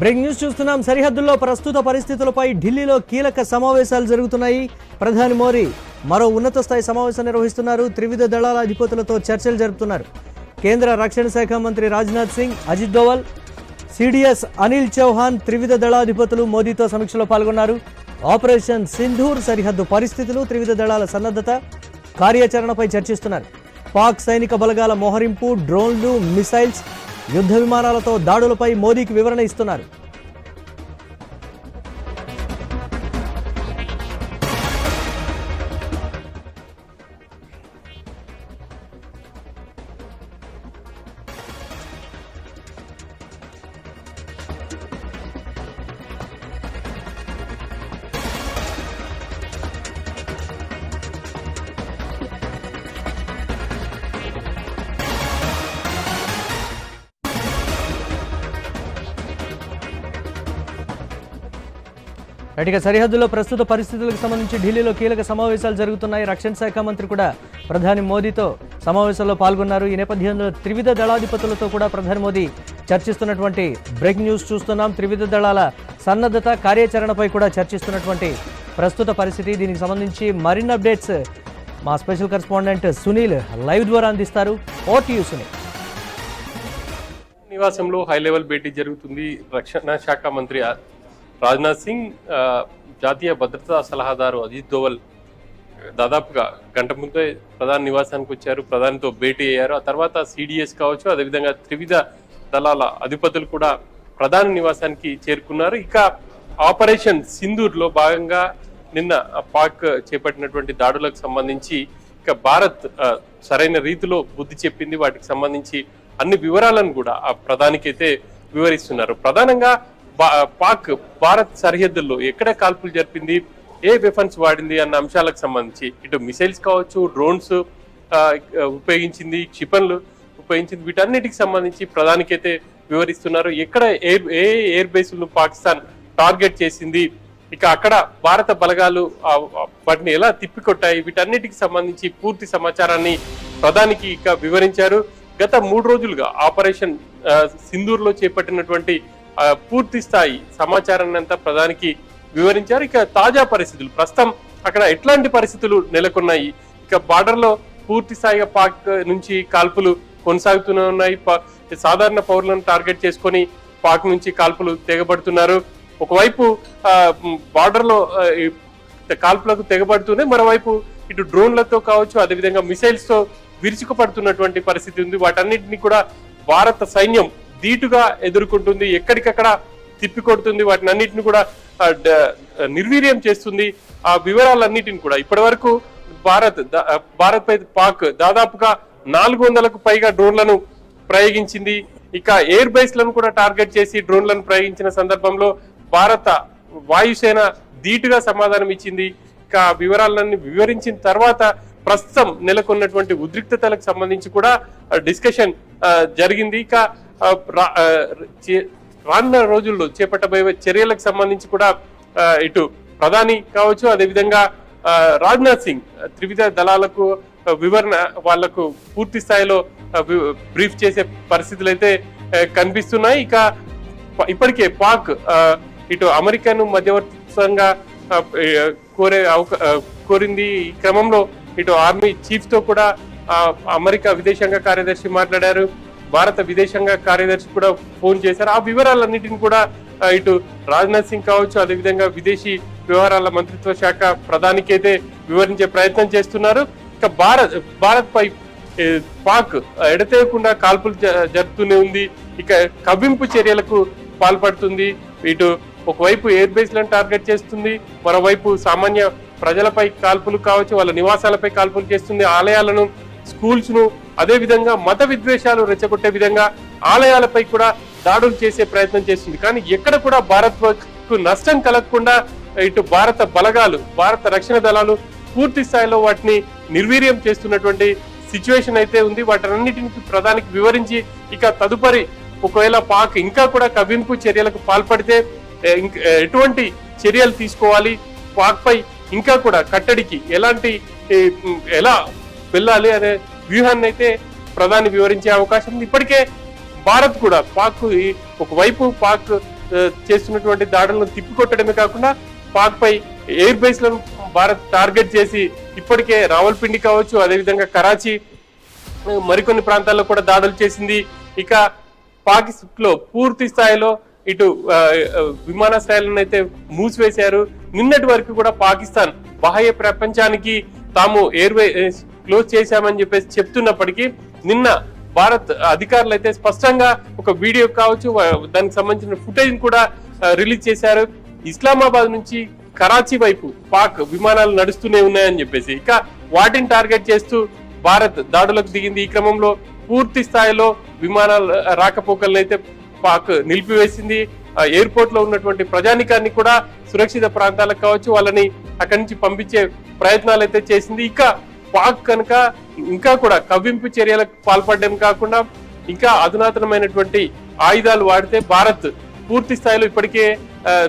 Break news చూస్తున్నాం. సరిహద్దుల్లో ప్రస్తుత పరిస్థితులపై ఢిల్లీలో కీలక సమావేశాలు జరుగుతున్నాయి. ప్రధాని మోదీ మరో ఉన్నత స్థాయి సమావేశం నిర్వహిస్తున్నారు. త్రివిధ దళాల అధిపతులతో చర్చలు జరుపుతున్నారు. కేంద్ర రక్షణ శాఖ మంత్రి రాజ్నాథ్ సింగ్ అజిత్ దోవల్ సిడిఎస్ అనిల్ చౌహాన్ త్రివిధ దళాధిపతులు మోదీతో సమీక్షలో పాల్గొన్నారు. ఆపరేషన్ సింధూర్ సరిహద్దు పరిస్థితులు త్రివిధ దళాల సన్నద్ధత కార్యాచరణపై చర్చిస్తున్నారు. పాక్ సైనిక బలగాల మోహరింపు డ్రోన్లు మిసైల్స్ యుద్ధ విమానాలతో దాడులపై మోదీకి వివరణ ఇస్తున్నారు. రైట్గా సరిహద్దులో ప్రస్తుత పరిస్థితులకు సంబంధించి ఢిల్లీలో కీలక సమావేశాలు జరుగుతున్నాయి. రక్షణ శాఖ మంత్రి కూడా ప్రధాని మోదీతో సమావేశంలో పాల్గొన్నారు. ఈ నేపథ్యంలో త్రివిధ దళాధిపతులతో కూడా ప్రధాని మోదీ చర్చిస్తున్నటువంటి బ్రేక్ న్యూస్ చూస్తున్నాం. త్రివిధ దళాల సన్నద్ధత కార్యాచరణపై కూడా చర్చిస్తున్నటువంటి ప్రస్తుత పరిస్థితి. దీనికి సంబంధించి మరిన్ని అప్డేట్స్ మా స్పెషల్ కరెస్పాండెంట్ సునీల్ లైవ్ ద్వారా అందిస్తారు. ఓ సునీల్. నివాసంలో హై లెవెల్ భేటీ జరుగుతుంది. రక్షణ శాఖ మంత్రి రాజ్నాథ్ సింగ్ జాతీయ భద్రతా సలహాదారు అజిత్ దోవల్ దాదాపుగా గంట ముందే ప్రధాని నివాసానికి వచ్చారు ప్రధానితో భేటీ అయ్యారు. ఆ తర్వాత సిడిఎస్ కావచ్చు అదేవిధంగా త్రివిధ దళాల అధిపతులు కూడా ప్రధాని నివాసానికి చేరుకున్నారు. ఇక ఆపరేషన్ సింధూర్లో భాగంగా నిన్న పాక్ చేపట్టినటువంటి దాడులకు సంబంధించి ఇక భారత్ సరైన రీతిలో బుద్ధి చెప్పింది. వాటికి సంబంధించి అన్ని వివరాలను కూడా ఆ ప్రధానికైతే వివరిస్తున్నారు. ప్రధానంగా పాక్ భారత్ సరిహద్దుల్లో ఎక్కడ కాల్పులు జరిపింది ఏ వెపన్స్ వాడింది అన్న అంశాలకు సంబంధించి ఇటు మిసైల్స్ కావచ్చు డ్రోన్స్ ఉపయోగించింది క్షిపణులు ఉపయోగించింది వీటన్నిటికి సంబంధించి ప్రధానికైతే వివరిస్తున్నారు. ఎక్కడ ఎయిర్ ఏ ఎయిర్ బేస్లను పాకిస్తాన్ టార్గెట్ చేసింది ఇక అక్కడ భారత బలగాలు వాటిని ఎలా తిప్పికొట్టాయి వీటన్నిటికి సంబంధించి పూర్తి సమాచారాన్ని ప్రధానికి ఇక వివరించారు. గత మూడు రోజులుగా ఆపరేషన్ సింధూర్లో చేపట్టినటువంటి పూర్తి స్థాయి సమాచారాన్ని అంతా ప్రధానికి వివరించారు. ఇక తాజా పరిస్థితులు ప్రస్తుతం అక్కడ ఎట్లాంటి పరిస్థితులు నెలకొన్నాయి? ఇక బార్డర్లో పూర్తి స్థాయిగా పాక్ నుంచి కాల్పులు కొనసాగుతూనే ఉన్నాయి. సాధారణ పౌరులను టార్గెట్ చేసుకొని పాక్ నుంచి కాల్పులు తెగబడుతున్నారు. ఒకవైపు బార్డర్లో కాల్పులకు తెగబడుతూనే మరోవైపు ఇటు డ్రోన్లతో కావచ్చు అదేవిధంగా మిసైల్స్తో విరుచుకుపడుతున్నటువంటి పరిస్థితి ఉంది. వాటన్నిటిని కూడా భారత సైన్యం ధీటుగా ఎదుర్కొంటుంది ఎక్కడికక్కడ తిప్పికొడుతుంది వాటిని అన్నిటిని కూడా నిర్వీర్యం చేస్తుంది. ఆ వివరాలన్నిటిని కూడా ఇప్పటి వరకు భారత్ భారత్ పై పాక్ దాదాపుగా నాలుగు వందలకు పైగా డ్రోన్లను ప్రయోగించింది. ఇక ఎయిర్ బేస్లను కూడా టార్గెట్ చేసి డ్రోన్లను ప్రయోగించిన సందర్భంలో భారత వాయుసేన ధీటుగా సమాధానం ఇచ్చింది. ఇక వివరాలన్నీ వివరించిన తర్వాత ప్రస్తుతం నెలకొన్నటువంటి ఉద్రిక్తతలకు సంబంధించి కూడా డిస్కషన్ జరిగింది. ఇక రానున్న రోజుల్లో చేపట్టబోయే చర్యలకు సంబంధించి కూడా ఇటు ప్రధాని కావచ్చు అదేవిధంగా రాజ్నాథ్ సింగ్ త్రివిధ దళాలకు వివరణ వాళ్ళకు పూర్తి స్థాయిలో బ్రీఫ్ చేసే పరిస్థితులు అయితే కనిపిస్తున్నాయి. ఇక ఇప్పటికే పాక్ ఇటు అమెరికాను మధ్యవర్తంగా కోరే కోరింది ఈ క్రమంలో ఇటు ఆర్మీ చీఫ్తో కూడా అమెరికా విదేశాంగ కార్యదర్శి మాట్లాడారు. భారత విదేశాంగ కార్యదర్శి కూడా ఫోన్ చేశారు. ఆ వివరాలన్నింటిని కూడా ఇటు రాజ్నాథ్ సింగ్ కావచ్చు అదేవిధంగా విదేశీ వ్యవహారాల మంత్రిత్వ శాఖ ప్రధానికైతే వివరించే ప్రయత్నం చేస్తున్నారు. ఇక భారత్ భారత్ పై పాక్ ఎడతేయకుండా కాల్పులు జ- జరుపుతూనే ఉంది. ఇక కవ్వింపు చర్యలకు పాల్పడుతుంది. ఇటు ఒకవైపు ఎయిర్ బేస్లను టార్గెట్ చేస్తుంది. మరోవైపు సామాన్య ప్రజలపై కాల్పులు కావచ్చు వాళ్ళ నివాసాలపై కాల్పులు చేస్తుంది. ఆలయాలను స్కూల్స్ను అదే విధంగా మత విద్వేషాలు రెచ్చగొట్టే విధంగా ఆలయాలపై కూడా దాడులు చేసే ప్రయత్నం చేస్తుంది కానీ ఎక్కడ కూడా భారత్కు నష్టం కలగకుండా ఇటు భారత బలగాలు భారత రక్షణ దళాలు పూర్తి స్థాయిలో వాటిని నిర్వీర్యం చేస్తున్నటువంటి సిచ్యువేషన్ అయితే ఉంది. వాటన్నిటిని ప్రధానికి వివరించి ఇక తదుపరి ఒకవేళ పాక్ ఇంకా కూడా కవింపు చర్యలకు పాల్పడితే ఎటువంటి చర్యలు తీసుకోవాలి? పాక్ పై ఇంకా కూడా కట్టడికి ఎలాంటి ఎలా వెళ్ళాలి అనే వ్యూహాన్ని అయితే ప్రధాని వివరించే అవకాశం ఉంది. ఇప్పటికే భారత్ కూడా పాక్ ఈ- ఒకవైపు పాక్ చేస్తున్నటువంటి దాడులను తిప్పికొట్టడమే కాకుండా పాక్ పై ఎయిర్ బేస్లను భారత్ టార్గెట్ చేసి ఇప్పటికే రావల్పిండి కావచ్చు అదేవిధంగా కరాచీ మరికొన్ని ప్రాంతాల్లో కూడా దాడులు చేసింది. ఇక పాకిస్తాన్లో పూర్తి స్థాయిలో ఇటు విమానాశ్రయాలను అయితే మూసివేశారు. నిన్నటి వరకు కూడా పాకిస్తాన్ బాహ్య ప్రపంచానికి తాము ఎయిర్వే క్లోజ్ చేశామని చెప్పేసి చెప్తున్నప్పటికీ నిన్న భారత్ అధికారులు అయితే స్పష్టంగా ఒక వీడియో కావచ్చు దానికి సంబంధించిన ఫుటేజ్ కూడా రిలీజ్ చేశారు. ఇస్లామాబాద్ నుంచి కరాచీ వైపు పాక్ విమానాలు నడుస్తూనే ఉన్నాయని చెప్పేసి ఇక వాటిని టార్గెట్ చేస్తూ భారత్ దాడులకు దిగింది. ఈ క్రమంలో పూర్తి స్థాయిలో విమానాలు రాకపోకలను అయితే పాక్ నిలిపివేసింది. ఎయిర్పోర్ట్లో ఉన్నటువంటి ప్రజానికాన్ని కూడా సురక్షిత ప్రాంతాలకు కావచ్చు వాళ్ళని అక్కడి నుంచి పంపించే ప్రయత్నాలు అయితే చేసింది. ఇక పాక్ కనుక ఇంకా కూడా కవ్వింపు చర్యలకు పాల్పడడం కాకుండా ఇంకా అధునాతనమైనటువంటి ఆయుధాలు వాడితే భారత్ పూర్తి స్థాయిలో ఇప్పటికే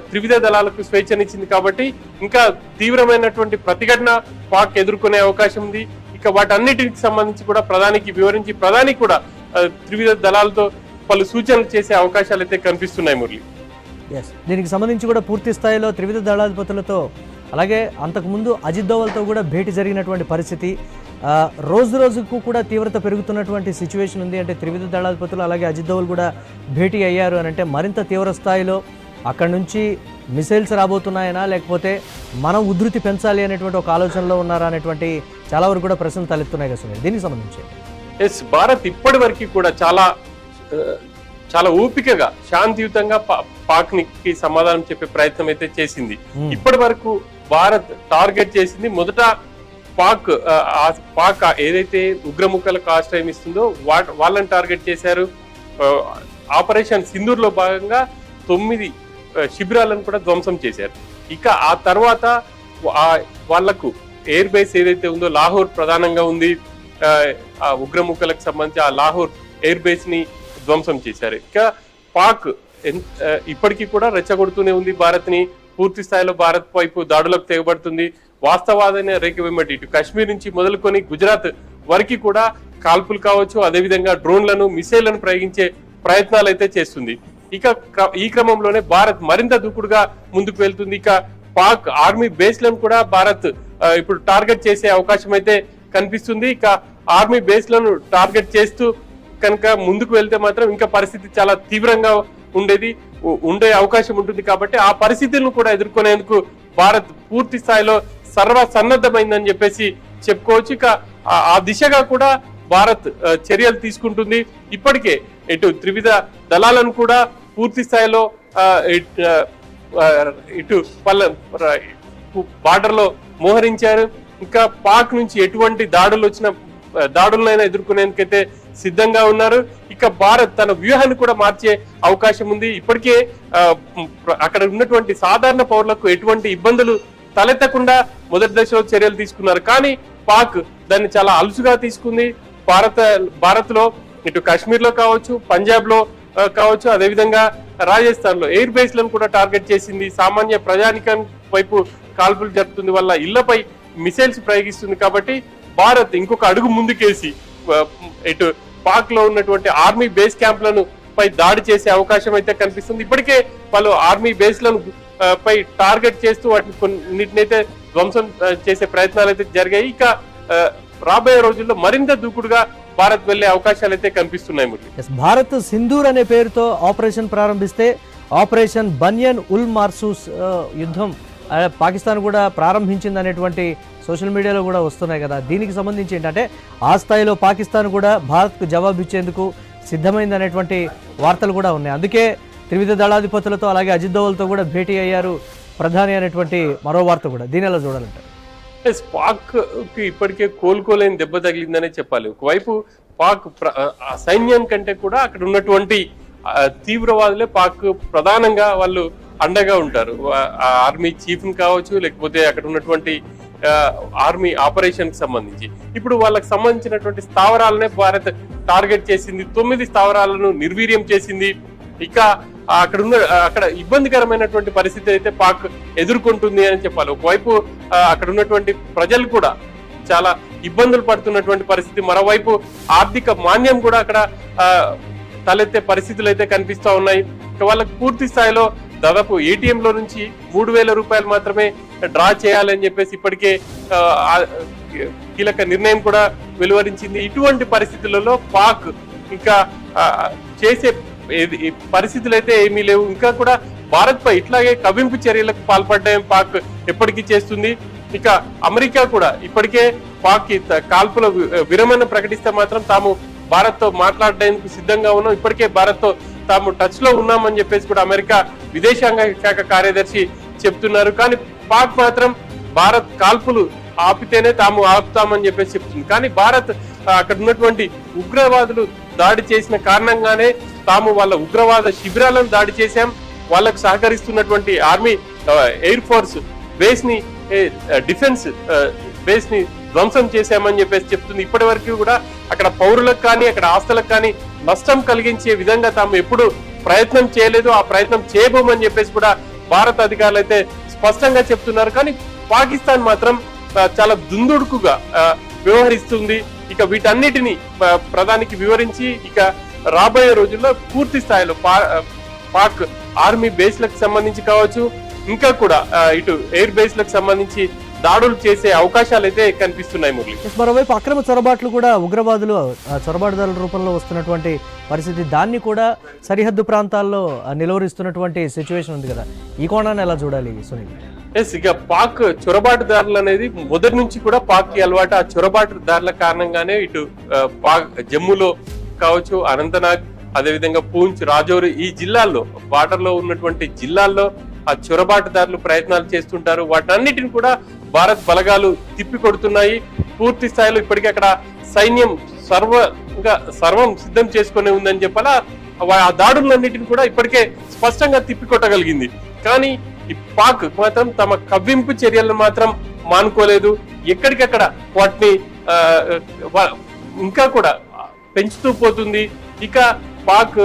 త్రివిధ దళాలకు స్వేచ్ఛనిచ్చింది కాబట్టి ఇంకా తీవ్రమైనటువంటి ప్రతిఘటన పాక్ ఎదుర్కొనే అవకాశం ఉంది. ఇక వాటన్నిటికి సంబంధించి కూడా ప్రధానికి వివరించి ప్రధాని కూడా త్రివిధ దళాలతో పలు సూచనలు చేసే అవకాశాలు అయితే కనిపిస్తున్నాయి మురళి. దీనికి సంబంధించి కూడా పూర్తి స్థాయిలో త్రివిధ దళాధిపతులతో అలాగే అంతకుముందు అజిత్ దోవల్తో కూడా భేటీ జరిగినటువంటి పరిస్థితి రోజు రోజుకు కూడా తీవ్రత పెరుగుతున్నటువంటి సిచ్యువేషన్ ఉంది. అంటే త్రివిధ దళాధిపతులు అలాగే అజిత్ దోవల్ కూడా భేటీ అయ్యారు అని అంటే మరింత తీవ్ర స్థాయిలో అక్కడ నుంచి మిసైల్స్ రాబోతున్నాయనా లేకపోతే మనం ఉధృతి పెంచాలి అనేటువంటి ఒక ఆలోచనలో ఉన్నారా అనేటువంటి చాలా వరకు కూడా ప్రశ్నలు తలెత్తున్నాయి కదా సునీల్. దీనికి సంబంధించి ఎస్ భారత్ ఇప్పటి వరకు కూడా చాలా చాలా ఓపికగా శాంతియుతంగా పాక్కి సమాధానం చెప్పే ప్రయత్నం అయితే చేసింది. ఇప్పటి వరకు భారత్ టార్గెట్ చేసింది మొదట పాక్ ఆ, పాక్ ఏదైతే ఉగ్రముఖలకు ఆశ్రయం ఇస్తుందో వా- వాళ్ళని టార్గెట్ చేశారు. ఆపరేషన్ సింధూర్లో భాగంగా తొమ్మిది శిబిరాలను కూడా ధ్వంసం చేశారు. ఇక ఆ తర్వాత వాళ్ళకు ఎయిర్ బేస్ ఏదైతే ఉందో లాహోర్ ప్రధానంగా ఉంది. ఆ, ఆ ఉగ్రముఖలకు సంబంధించి ఆ లాహోర్ ఎయిర్ బేస్ని ధ్వంసం చేశారు. ఇక పాక్ ఎన్- ఇప్పటికీ కూడా రెచ్చగొడుతూనే ఉంది భారత్ని. పూర్తి స్థాయిలో భారత్ వైపు దాడులకు తెగబడుతుంది. వాస్తవాదైన రేఖ వెంబడి ఇటు కాశ్మీర్ నుంచి మొదలుకొని గుజరాత్ వరకు కూడా కాల్పులు కావచ్చు అదేవిధంగా డ్రోన్లను మిసైళ్ళను ప్రయోగించే ప్రయత్నాలు అయితే చేస్తుంది. ఇక ఈ క్రమంలోనే భారత్ మరింత దూకుడుగా ముందుకు వెళ్తుంది. ఇక పాక్ ఆర్మీ బేస్లను కూడా భారత్ ఇప్పుడు టార్గెట్ చేసే అవకాశం అయితే కనిపిస్తుంది. ఇక ఆర్మీ బేస్లను టార్గెట్ చేస్తూ కనుక ముందుకు వెళ్తే మాత్రం ఇంకా పరిస్థితి చాలా తీవ్రంగా ఉండేది ఉండే అవకాశం ఉంటుంది కాబట్టి ఆ పరిస్థితులను కూడా ఎదుర్కొనేందుకు భారత్ పూర్తి స్థాయిలో సర్వ సన్నద్ధమైందని చెప్పేసి చెప్పుకోవచ్చు. ఇక ఆ- దిశగా కూడా భారత్ చర్యలు తీసుకుంటుంది. ఇప్పటికే ఇటు త్రివిధ దళాలను కూడా పూర్తి స్థాయిలో ఇటు పల్ల బార్డర్లో మోహరించారు. ఇంకా పాక్ నుంచి ఎటువంటి దాడులు వచ్చిన దాడులైనా దాడులనైనా ఎదుర్కొనేందుకైతే సిద్ధంగా ఉన్నారు. ఇక భారత్ తన వ్యూహాన్ని కూడా మార్చే అవకాశం ఉంది. ఇప్పటికే అక్కడ ఉన్నటువంటి సాధారణ పౌరులకు ఎటువంటి ఇబ్బందులు తలెత్తకుండా మొదటి దశలో చర్యలు తీసుకున్నారు. కానీ పాక్ దాన్ని చాలా అలుసుగా తీసుకుంది. భారత భారత్లో ఇటు కాశ్మీర్లో కావచ్చు పంజాబ్లో కావచ్చు అదేవిధంగా రాజస్థాన్లో ఎయిర్ బేస్లను కూడా టార్గెట్ చేసింది. సామాన్య ప్రజానికం వైపు కాల్పులు జరుపుతుంది వల్ల ఇళ్ళపై మిసైల్స్ ప్రయోగిస్తుంది కాబట్టి భారత్ ఇంకొక అడుగు ముందుకేసి ఇటు పాక్లో ఉన్నటువంటి ఆర్మీ బేస్ క్యాంప్లను పై దాడి చేసే అవకాశం అయితే కనిపిస్తుంది. ఇప్పటికే పలు ఆర్మీ బేస్లను పై టార్గెట్ చేస్తూ వాటిని కొన్నిటినైతే ధ్వంసం చేసే ప్రయత్నాలు అయితే జరిగాయి. ఇక రాబోయే రోజుల్లో మరింత దూకుడుగా భారత్ వెళ్ళే అవకాశాలు అయితే కనిపిస్తున్నాయి మురళి. భారత్ సింధూర్ అనే పేరుతో ఆపరేషన్ ప్రారంభిస్తే ఆపరేషన్ బనియన్ ఉల్ మార్సూస్ యుద్ధం పాకిస్తాన్ కూడా ప్రారంభించింది అనేటువంటి సోషల్ మీడియాలో కూడా వస్తున్నాయి కదా. దీనికి సంబంధించి ఏంటంటే ఆ స్థాయిలో పాకిస్తాన్ కూడా భారత్కు జవాబు ఇచ్చేందుకు సిద్ధమైంది అనేటువంటి వార్తలు కూడా ఉన్నాయి. అందుకే త్రివిధ దళాధిపతులతో అలాగే అజిత్ దోవల్తో కూడా భేటీ అయ్యారు ప్రధాని అనేటువంటి మరో వార్త కూడా. దీని ఎలా చూడాలంటే? పాక్కి పాక్కి ఇప్పటికే కోలుకోలేని దెబ్బ తగిలిందనే చెప్పాలి. ఒకవైపు పాక్ సైన్యం కంటే కూడా అక్కడ ఉన్నటువంటి తీవ్రవాదులే పాక్ ప్రధానంగా వాళ్ళు అండగా ఉంటారు. ఆ ఆర్మీ చీఫ్ని కావచ్చు లేకపోతే అక్కడ ఉన్నటువంటి ఆర్మీ ఆపరేషన్కి సంబంధించి. ఇప్పుడు వాళ్ళకి సంబంధించినటువంటి స్థావరాలనే భారత్ టార్గెట్ చేసింది. తొమ్మిది స్థావరాలను నిర్వీర్యం చేసింది. ఇక అక్కడ ఉన్న అక్కడ ఇబ్బందికరమైనటువంటి పరిస్థితి అయితే పాక్ ఎదుర్కొంటుంది అని చెప్పాలి. ఒకవైపు అక్కడ ఉన్నటువంటి ప్రజలు కూడా చాలా ఇబ్బందులు పడుతున్నటువంటి పరిస్థితి. మరోవైపు ఆర్థిక మాన్యం కూడా అక్కడ తలెత్తే పరిస్థితులు అయితే కనిపిస్తూ ఉన్నాయి. వాళ్ళకు వాళ్ళకి పూర్తి స్థాయిలో దాదాపు ఏటీఎంలో నుంచి మూడు వేల రూపాయలు మాత్రమే డ్రా చేయాలని చెప్పేసి ఇప్పటికే కీలక నిర్ణయం కూడా వెలువరించింది. ఇటువంటి పరిస్థితులలో పాక్ ఇంకా చేసే పరిస్థితులు అయితే ఏమీ లేవు. ఇంకా కూడా భారత్ పై ఇట్లాగే కవింపు చర్యలకు పాల్పడడం పాక్ ఎప్పటికీ చేస్తుంది. ఇక అమెరికా కూడా ఇప్పటికే పాక్ కాల్పుల విరమణ ప్రకటిస్తే మాత్రం తాము భారత్తో మాట్లాడడానికి సిద్ధంగా ఉన్నాం. ఇప్పటికే భారత్తో తాము టచ్లో ఉన్నామని చెప్పేసి కూడా అమెరికా విదేశాంగ శాఖ కార్యదర్శి చెప్తున్నారు. కానీ పాక్ మాత్రం భారత్ కాల్పులు ఆపితేనే తాము ఆపుతామని చెప్పేసి చెప్తుంది. కానీ భారత్ అక్కడ ఉన్నటువంటి ఉగ్రవాదులు దాడి చేసిన కారణంగానే తాము వాళ్ళ ఉగ్రవాద శిబిరాలను దాడి చేశాం. వాళ్ళకు సహకరిస్తున్నటువంటి ఆర్మీ ఎయిర్ ఫోర్స్ బేస్ని డిఫెన్స్ బేస్ని ధ్వంసం చేశామని చెప్పేసి చెప్తుంది. ఇప్పటి వరకు కూడా అక్కడ పౌరులకు కానీ అక్కడ ఆస్తులకు కానీ నష్టం కలిగించే విధంగా తాము ఎప్పుడు ప్రయత్నం చేయలేదు. ఆ ప్రయత్నం చేయబోమని చెప్పేసి కూడా భారత అధికారులు అయితే స్పష్టంగా చెప్తున్నారు. కానీ పాకిస్తాన్ మాత్రం చాలా దుందుడుకుగా వ్యవహరిస్తుంది. ఇక వీటన్నిటిని ప్రధానికి వివరించి ఇక రాబోయే రోజుల్లో పూర్తి స్థాయిలో పా- పాక్ ఆర్మీ బేస్లకు సంబంధించి కావచ్చు ఇంకా కూడా ఇటు ఎయిర్ బేస్లకు సంబంధించి దాడులు చేసే అవకాశాలు అయితే కనిపిస్తున్నాయి మురళి. మరోవైపు అక్రమ చొరబాట్లు కూడా ఉగ్రవాదులు చొరబాటుదారుల రూపంలో వస్తున్నటువంటి పరిస్థితి దాన్ని కూడా సరిహద్దు ప్రాంతాల్లో నిలువరిస్తున్నటువంటి సిచ్యువేషన్ ఉంది కదా. ఈ కోణాన్ని ఎలా చూడాలి సునీల్? ఎస్ ఇక పాక్ చొరబాటుదారులు అనేది మొదటి నుంచి కూడా పాక్కి అలవాటు ఆ చొరబాటుదారుల కారణంగానే ఇటు పాక్ జమ్మూలో కావచ్చు అనంతనాగ్ అదేవిధంగా పూంచ్ రాజౌరి ఈ జిల్లాల్లో బార్డర్లో ఉన్నటువంటి జిల్లాల్లో ఆ చొరబాటుదారులు ప్రయత్నాలు చేస్తుంటారు. వాటన్నిటిని కూడా భారత్ బలగాలు తిప్పి కొడుతున్నాయి పూర్తి స్థాయిలో ఇప్పటికీ అక్కడ సైన్యం ఇంకా సర్వం సిద్ధం చేసుకునే ఉందని చెప్పాలా? ఆ దాడులన్నిటిని కూడా ఇప్పటికే స్పష్టంగా తిప్పికొట్టగలిగింది. కానీ ఈ పాక్ మాత్రం తమ కవ్వింపు చర్యలను మాత్రం మానుకోలేదు. ఎక్కడికక్కడ వాటిని ఇంకా కూడా పెంచుతూ పోతుంది. ఇక పాక్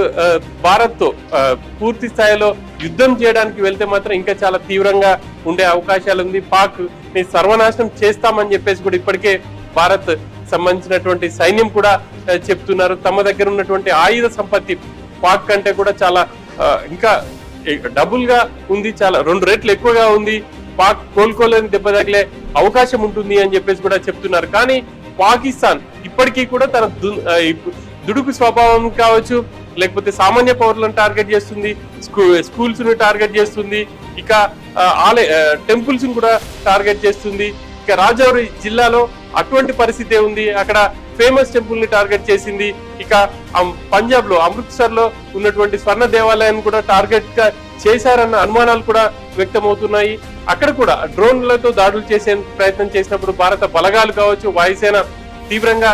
భారత్తో భారత్ పూర్తి స్థాయిలో యుద్ధం చేయడానికి వెళ్తే మాత్రం ఇంకా చాలా తీవ్రంగా ఉండే అవకాశాలు ఉంది. పాక్ని సర్వనాశనం చేస్తామని చెప్పేసి కూడా ఇప్పటికే భారత్ సంబంధించినటువంటి సైన్యం కూడా చెప్తున్నారు. తమ దగ్గర ఉన్నటువంటి ఆయుధ సంపత్తి పాక్ కంటే కూడా చాలా ఇంకా డబుల్గా ఉంది. చాలా రెండు రెట్లు ఎక్కువగా ఉంది. పాక్ కోలుకోలేని దెబ్బ తగిలే అవకాశం ఉంటుంది అని చెప్పేసి కూడా చెప్తున్నారు. కానీ పాకిస్తాన్ ఇప్పటికీ కూడా తన దుడుకు స్వభావం కావచ్చు లేకపోతే సామాన్య పౌరులను టార్గెట్ చేస్తుంది స్కూ స్కూల్స్ను టార్గెట్ చేస్తుంది ఇక ఆలయ టెంపుల్స్ను కూడా టార్గెట్ చేస్తుంది. ఇక రాజౌరి జిల్లాలో అటువంటి పరిస్థితి ఉంది. అక్కడ ఫేమస్ టెంపుల్ని టార్గెట్ చేసింది. ఇక పంజాబ్లో అమృత్సర్లో ఉన్నటువంటి స్వర్ణ దేవాలయాన్ని కూడా టార్గెట్గా చేశారన్న అనుమానాలు కూడా వ్యక్తమవుతున్నాయి. అక్కడ కూడా డ్రోన్లతో దాడులు చేసే ప్రయత్నం చేసినప్పుడు భారత బలగాలు కావచ్చు వాయుసేన తీవ్రంగా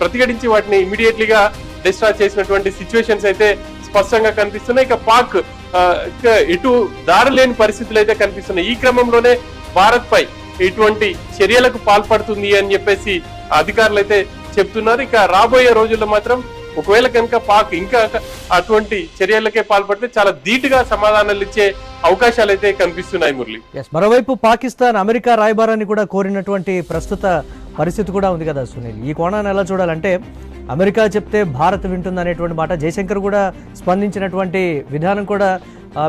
ప్రతిఘటించి వాటిని ఇమీడియట్లీగా గా చేసినటువంటి సిచ్యువేషన్స్ అయితే స్పష్టంగా కనిపిస్తున్నాయి. ఇక పాక్ ఎటు ఇటు దారి లేని పరిస్థితులు అయితే కనిపిస్తున్నాయి. ఈ క్రమంలోనే భారత్ పై ఇటువంటి చర్యలకు పాల్పడుతుంది అని చెప్పేసి అధికారులు అయితే చెప్తున్నారు. ఇక రాబోయే రోజుల్లో మాత్రం ఒకవేళ కనుక పాక్ ఇంకా అటువంటి చర్యలకే పాల్పడితే చాలా ధీటుగా సమాధానాలు ఇచ్చే అవకాశాలు అయితే కనిపిస్తున్నాయి మురళి. మరోవైపు పాకిస్తాన్ అమెరికా రాయబారాన్ని కూడా కోరినటువంటి ప్రస్తుత పరిస్థితి కూడా ఉంది కదా సునీల్. ఈ కోణాన్ని ఎలా చూడాలంటే అమెరికా చెప్తే భారత్ వింటుంది అనేటువంటి మాట జయశంకర్ కూడా స్పందించినటువంటి విధానం కూడా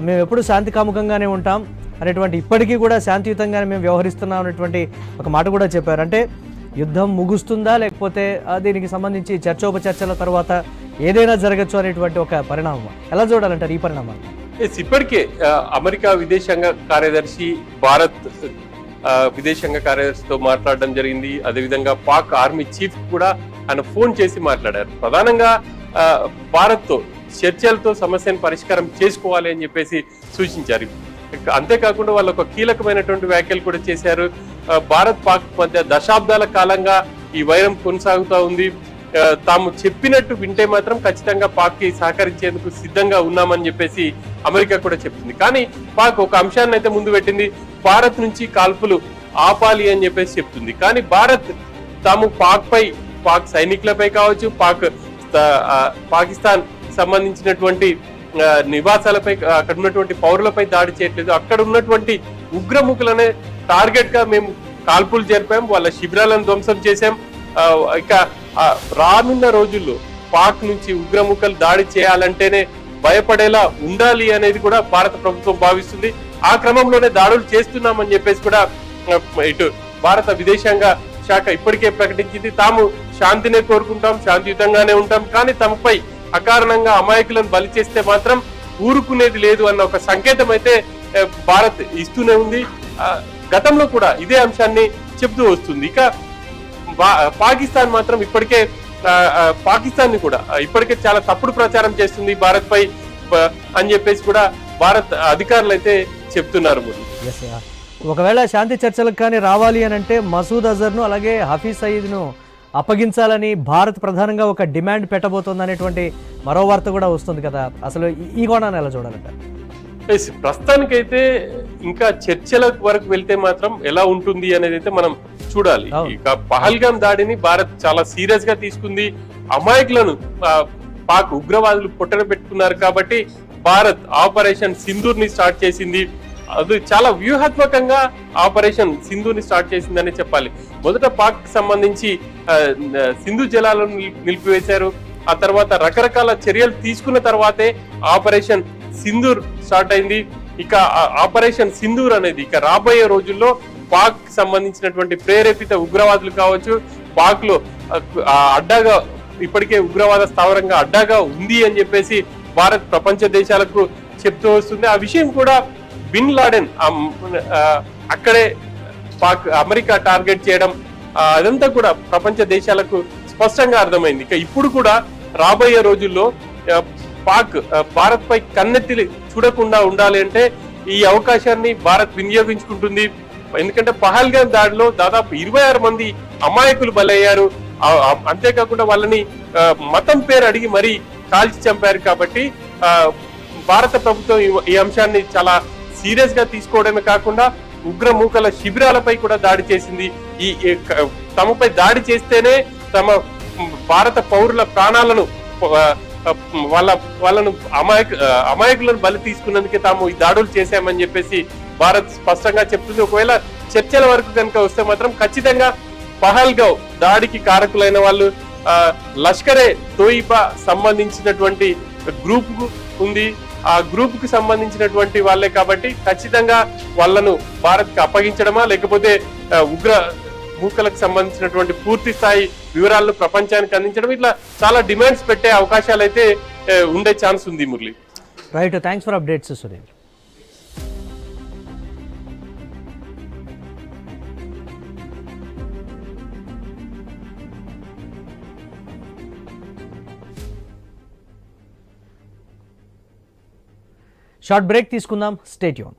మేము ఎప్పుడు శాంతి కాముకంగానే ఉంటాం అనేటువంటి ఇప్పటికీ కూడా శాంతియుతంగానే మేము వ్యవహరిస్తున్నాం అనేటువంటి ఒక మాట కూడా చెప్పారు. అంటే యుద్ధం ముగుస్తుందా లేకపోతే దీనికి సంబంధించి చర్చోపచర్చల తర్వాత ఏదైనా జరగచ్చు అనేటువంటి ఒక పరిణామం. ఎలా చూడాలంటారు ఈ పరిణామాన్ని ఇప్పటికే అమెరికా విదేశాంగ కార్యదర్శి భారత్ విదేశాంగ కార్యదర్శితో మాట్లాడడం జరిగింది. అదేవిధంగా పాక్ ఆర్మీ చీఫ్ కూడా ఆయన ఫోన్ చేసి మాట్లాడారు. ప్రధానంగా భారత్తో చర్చలతో సమస్యను పరిష్కారం చేసుకోవాలి అని చెప్పేసి సూచించారు. అంతేకాకుండా వాళ్ళు ఒక కీలకమైనటువంటి వ్యాఖ్యలు కూడా చేశారు. భారత్ పాక్ మధ్య దశాబ్దాల కాలంగా ఈ వైరం కొనసాగుతూ ఉంది. తాము చెప్పినట్టు వింటే మాత్రం ఖచ్చితంగా పాక్కి సహకరించేందుకు సిద్ధంగా ఉన్నామని చెప్పేసి అమెరికా కూడా చెప్తుంది కానీ పాక్ ఒక అంశాన్ని అయితే ముందు పెట్టింది. భారత్ నుంచి కాల్పులు ఆపాలి అని చెప్పేసి చెప్తుంది. కానీ భారత్ తాము పాక్ పై పాక్ సైనికులపై కావచ్చు పాక్ పాకిస్తాన్ సంబంధించినటువంటి నివాసాలపై అక్కడ ఉన్నటువంటి పౌరులపై దాడి చేయట్లేదు. అక్కడ ఉన్నటువంటి ఉగ్రముఖులనే టార్గెట్గా మేము కాల్పులు జరిపాం వాళ్ళ శిబిరాలను ధ్వంసం చేశాం. ఇక రానున్న రోజుల్లో పాక్ నుంచి ఉగ్రముఖలు దాడి చేయాలంటేనే భయపడేలా ఉండాలి అనేది కూడా భారత ప్రభుత్వం భావిస్తుంది. ఆ క్రమంలోనే దాడులు చేస్తున్నామని చెప్పేసి కూడా ఇటు భారత విదేశాంగ శాఖ ఇప్పటికే ప్రకటించింది. తాము శాంతినే కోరుకుంటాం శాంతియుతంగానే ఉంటాం. కానీ తమపై అకారణంగా అమాయకులను బలి చేస్తే మాత్రం ఊరుకునేది లేదు అన్న ఒక సంకేతం అయితే భారత్ ఇస్తూనే ఉంది. గతంలో కూడా ఇదే అంశాన్ని చెబుతూ వస్తుంది. ఇక బా- పాకిస్తాన్ మాత్రం ఇప్పటికే పాకిస్తాన్ని కూడా ఇప్పటికే చాలా తప్పుడు ప్రచారం చేస్తుంది భారత్ పై అని చెప్పేసి కూడా భారత్ అధికారులు అయితే చెప్తున్నారు ఒకవేళ శాంతి చర్చలకు కానీ రావాలి అని అంటే మసూద్ అజర్ను అలాగే హఫీజ్ సయీద్ను అప్పగించాలని భారత్ ప్రధానంగా ఒక డిమాండ్ పెట్టబోతోంది అనేటువంటి మరో వార్త కూడా వస్తుంది కదా. అసలు ఈ- కోణాన్ని ఎలా చూడాలంట? ప్రస్తుతానికైతే ఇంకా చర్చల వరకు వెళ్తే మాత్రం ఎలా ఉంటుంది అనేది అయితే మనం చూడాలి. ఇక పహల్గాం దాడిని భారత్ చాలా సీరియస్గా తీసుకుంది. అమాయకులను పాక్ ఉగ్రవాదులు పొట్టన పెట్టుకున్నారు కాబట్టి భారత్ ఆపరేషన్ సింధూర్ని స్టార్ట్ చేసింది. అది చాలా వ్యూహాత్మకంగా ఆపరేషన్ సింధుని స్టార్ట్ చేసిందని చెప్పాలి. మొదట పాక్ సంబంధించి సింధు జలాలను నిలిపివేశారు. ఆ తర్వాత రకరకాల చర్యలు తీసుకున్న తర్వాతే ఆపరేషన్ సింధూర్ స్టార్ట్ అయింది. ఇక ఆపరేషన్ సింధూర్ అనేది ఇక రాబోయే రోజుల్లో పాక్ సంబంధించినటువంటి ప్రేరేపిత ఉగ్రవాదులు కావచ్చు పాక్లో అడ్డాగా ఇప్పటికే ఉగ్రవాద స్థావరంగా అడ్డాగా ఉంది అని చెప్పేసి భారత్ ప్రపంచ దేశాలకు చెప్తూ వస్తుంది. ఆ విషయం కూడా బిన్ లాడెన్ అక్కడే పాక్ అమెరికా టార్గెట్ చేయడం అదంతా కూడా ప్రపంచ దేశాలకు స్పష్టంగా అర్థమైంది. ఇక ఇప్పుడు కూడా రాబోయే రోజుల్లో పాక్ భారత్ పై కన్నెత్తి చూడకుండా ఉండాలి అంటే ఈ అవకాశాన్ని భారత్ వినియోగించుకుంటుంది. ఎందుకంటే పహల్గా దాడిలో దాదాపు ఇరవై ఆరు మంది అమాయకులు బలయ్యారు. అంతేకాకుండా వాళ్ళని మతం పేరు అడిగి మరీ కాల్చి చంపారు కాబట్టి భారత ప్రభుత్వం ఈ అంశాన్ని చాలా సీరియస్గా తీసుకోవడమే కాకుండా ఉగ్ర మూకల శిబిరాలపై కూడా దాడి చేసింది. ఈ తమపై దాడి చేస్తేనే తమ భారత పౌరుల ప్రాణాలను వాళ్ళ వాళ్ళను అమాయక అమాయకులను బలి తీసుకున్నందుకే తాము ఈ దాడులు చేశామని చెప్పేసి భారత్ స్పష్టంగా చెప్తుంది. ఒకవేళ చర్చల వరకు కనుక వస్తే మాత్రం ఖచ్చితంగా పహల్గావ్ దాడికి కారకులైన వాళ్ళు లష్కరే తోయిబా సంబంధించినటువంటి గ్రూప్ ఉంది. ఆ గ్రూప్కు సంబంధించినటువంటి వాళ్ళే కాబట్టి ఖచ్చితంగా వాళ్ళను భారత్కి అప్పగించడమా లేకపోతే ఉగ్ర మూకలకు సంబంధించినటువంటి పూర్తి స్థాయి వివరాలను ప్రపంచానికి అందించడం ఇట్లా చాలా డిమాండ్స్ పెట్టే అవకాశాలు అయితే ఉండే ఛాన్స్ ఉంది Murali. Right thanks for updates Surendra short break తీసుకుందాం. స్టేట్ యూన్.